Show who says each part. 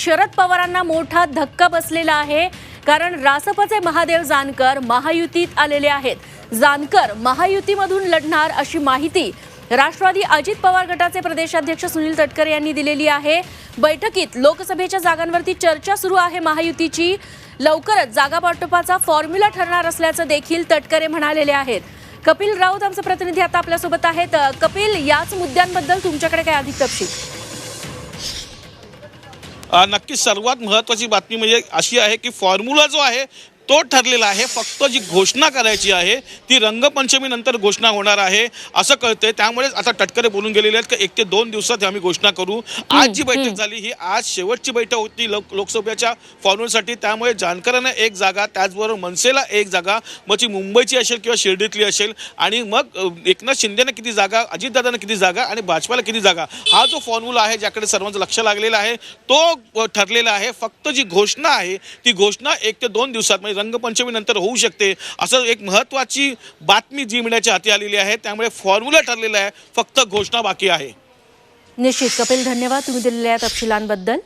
Speaker 1: शरद पवारांना मोठा धक्का बसलेला आहे कारण रासपचे महादेव जानकर महायुतीत आलेले आहेत. जानकर महायुतीमधून लढणार अशी माहिती राष्ट्रवादी अजित पवार गटाचे प्रदेशाध्यक्ष सुनील तटकरे यांनी दिलेली आहे. बैठकीत लोकसभेच्या जागांवरती चर्चा सुरू आहे महायुतीची. लवकरच जागावाटोपाचा फॉर्म्युला ठरणार असल्याचं देखील तटकरे म्हणालेले आहेत. कपिल राऊत आमचे प्रतिनिधी आता आपल्यासोबत आहेत. कपिल याच मुद्द्यांबद्दल तुमच्याकडे काय अधिक तपशील?
Speaker 2: नक्की नक्कीच सर्वात महत्त्वाची बातमी म्हणजे अशी आहे की फॉर्म्युला जो आहे तो ठरलेला आहे. फक्त जी घोषणा करायची आहे ती रंगपंचमीनंतर घोषणा होणार आहे असं कळतंय. त्यामुळे आता टटकरे बोलून गेलेले आहेत की एक ते दोन दिवसात आम्ही घोषणा करू. आज जी बैठक झाली ही आज शेवटची बैठक होती लोक लोकसभेच्या फॉर्म्युलासाठी त्यामुळे जानकरांना एक जागा त्याचबरोबर मनसेला एक जागा मग ती मुंबईची असेल किंवा शिर्डीतली असेल आणि मग एकनाथ शिंदेना किती जागा अजितदादांना किती जागा आणि भाजपाला किती जागा हा जो फॉर्म्युला आहे ज्याकडे सर्वांचं लक्ष लागलेलं आहे तो ठरलेला आहे. फक्त जी घोषणा आहे ती घोषणा एक ते दोन दिवसात म्हणजे रंगपंचमीनंतर होऊ शकते. असं एक महत्त्वाची बातमी जी मिळण्याच्या हाती आलेली आहे. त्यामुळे फॉर्म्युला ठरलेला आहे. फक्त घोषणा बाकी आहे.
Speaker 1: निश्चित. कपिल धन्यवाद. तुम्ही दिलेल्या तपशिलांबद्दल.